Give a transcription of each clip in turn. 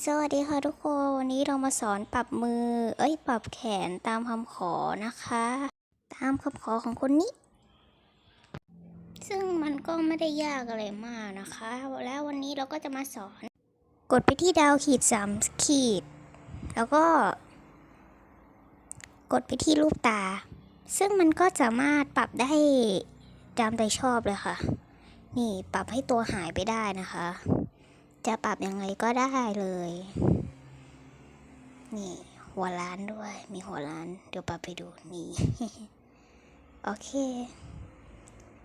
สวัสดีค่ะทุกคน วันนี้เรามาสอนปรับมือ เอ้ย ปรับแขนตามคำขอนะคะ ตามคำขอของคนนี้ ซึ่งมันก็ไม่ได้ยากอะไรมากนะคะ แล้ววันนี้เราก็จะมาสอน กดไปที่ดาวขีดสามขีด แล้วก็ กดไปที่รูปตา ซึ่งมันก็สามารถปรับได้ตามใจชอบเลยค่ะ นี่ปรับให้ตัวหายไปได้นะคะ จะปรับยังไงก็ได้เลย นี่หัวล้านด้วย มีหัวล้าน เดี๋ยวปรับไปดูนี่ โอเค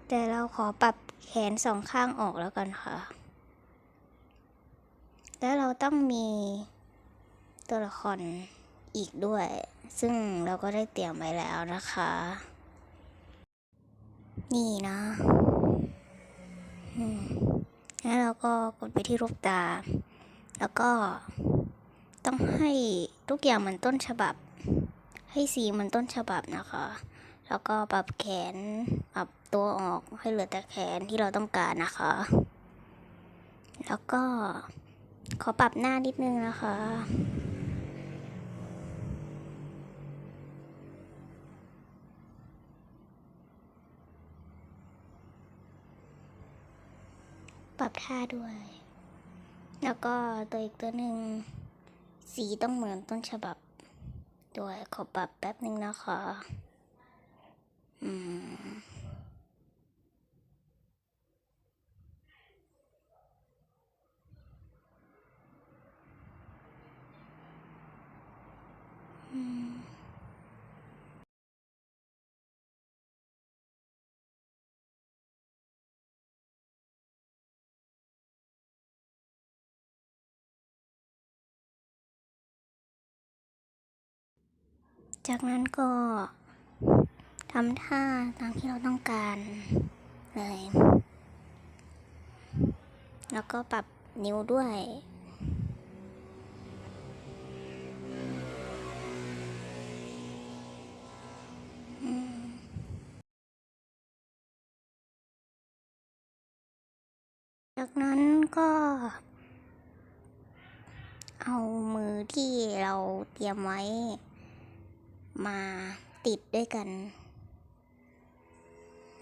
แต่เราขอปรับแขนสองข้างออกแล้วกันค่ะ แล้วเราต้องมีตัวละครอีกด้วย ซึ่งเราก็ได้เตรียมไว้แล้วนะคะ นี่นะ อืม แล้วเราก็กดไปที่รูปตา แล้วก็ต้องให้ทุกอย่างเหมือนต้นฉบับ ให้สีเหมือนต้นฉบับนะคะ แล้วก็ปรับแขนปรับตัวออกให้เหลือแต่แขนที่เราต้องการนะคะ แล้วก็ขอปรับหน้านิดนึงนะคะ ปรับท่าด้วย แล้วก็ตัวอีกตัวหนึ่งสีต้องเหมือนต้นฉบับด้วยขอปรับแป๊บหนึ่งนะคะอืม จากนั้นก็ทำท่าตามที่เราต้องการเลย แล้วก็ปรับนิ้วด้วย จากนั้นก็ เอามือที่เราเตรียมไว้ มาติดด้วยกัน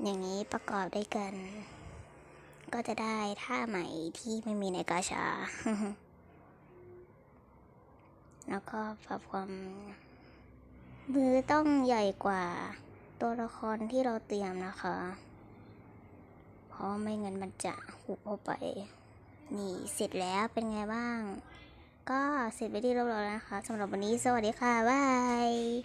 อย่างนี้ประกอบด้วยกัน ก็จะได้ท่าใหม่ที่ไม่มีในกาชา แล้วก็ปรับความมือต้องใหญ่กว่าตัวละครที่เราเตรียมนะคะ เพราะไม่งั้นมันจะหุบเข้าไป นี่เสร็จแล้วเป็นไงบ้าง ก็เสร็จไปที่เรียบร้อยแล้วนะคะสำหรับวันนี้สวัสดีค่ะบ๊ายบาย